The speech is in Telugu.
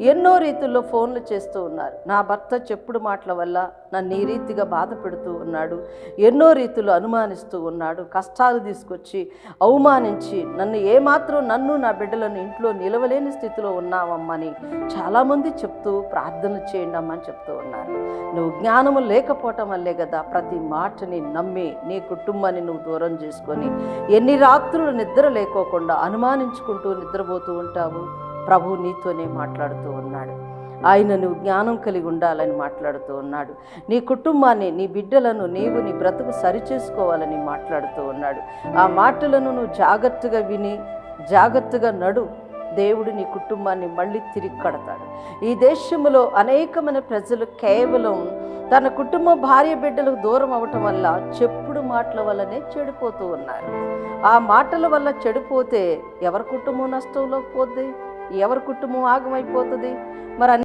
ఎన్నో రీతుల్లో ఫోన్లు చేస్తూ ఉన్నారు. నా భర్త చెప్పుడు మాటల వల్ల నన్ను ఈ రీతిగా బాధ పెడుతూ ఉన్నాడు. ఎన్నో రీతులు అనుమానిస్తూ ఉన్నాడు. కష్టాలు తీసుకొచ్చి అవమానించి నన్ను ఏమాత్రం నన్ను నా బిడ్డలను ఇంట్లో నిలవలేని స్థితిలో ఉన్నావమ్మని చాలామంది చెప్తూ ప్రార్థన చేయండి అమ్మని చెప్తూ ఉన్నారు. నువ్వు జ్ఞానము లేకపోవటం వల్లే కదా ప్రతి మాటని నమ్మి నీ కుటుంబాన్ని నువ్వు దూరం చేసుకొని ఎన్ని రాత్రులు నిద్ర లేకోకుండా అనుమానించుకుంటూ నిద్రపోతూ ఉంటావు? ప్రభు నీతోనే మాట్లాడుతూ ఉన్నాడు. ఆయన నువ్వు జ్ఞానం కలిగి ఉండాలని మాట్లాడుతూ ఉన్నాడు. నీ కుటుంబాన్ని నీ బిడ్డలను నీవు నీ బ్రతుకు సరిచేసుకోవాలని మాట్లాడుతూ ఉన్నాడు. ఆ మాటలను నువ్వు జాగ్రత్తగా విని జాగ్రత్తగా నడు. దేవుడు నీ కుటుంబాన్ని మళ్ళీ తిరిగి కడతాడు. ఈ దేశంలో అనేకమైన ప్రజలు కేవలం తన కుటుంబ భార్య బిడ్డలకు దూరం అవటం వల్ల చెప్పుడు మాటల వల్లనే చెడిపోతూ ఉన్నారు. ఆ మాటల వల్ల చెడిపోతే ఎవరి కుటుంబం నష్టంలో పోద్ది? ఎవరి కుటుంబం ఆగమైపోతుంది? మరి అన్ని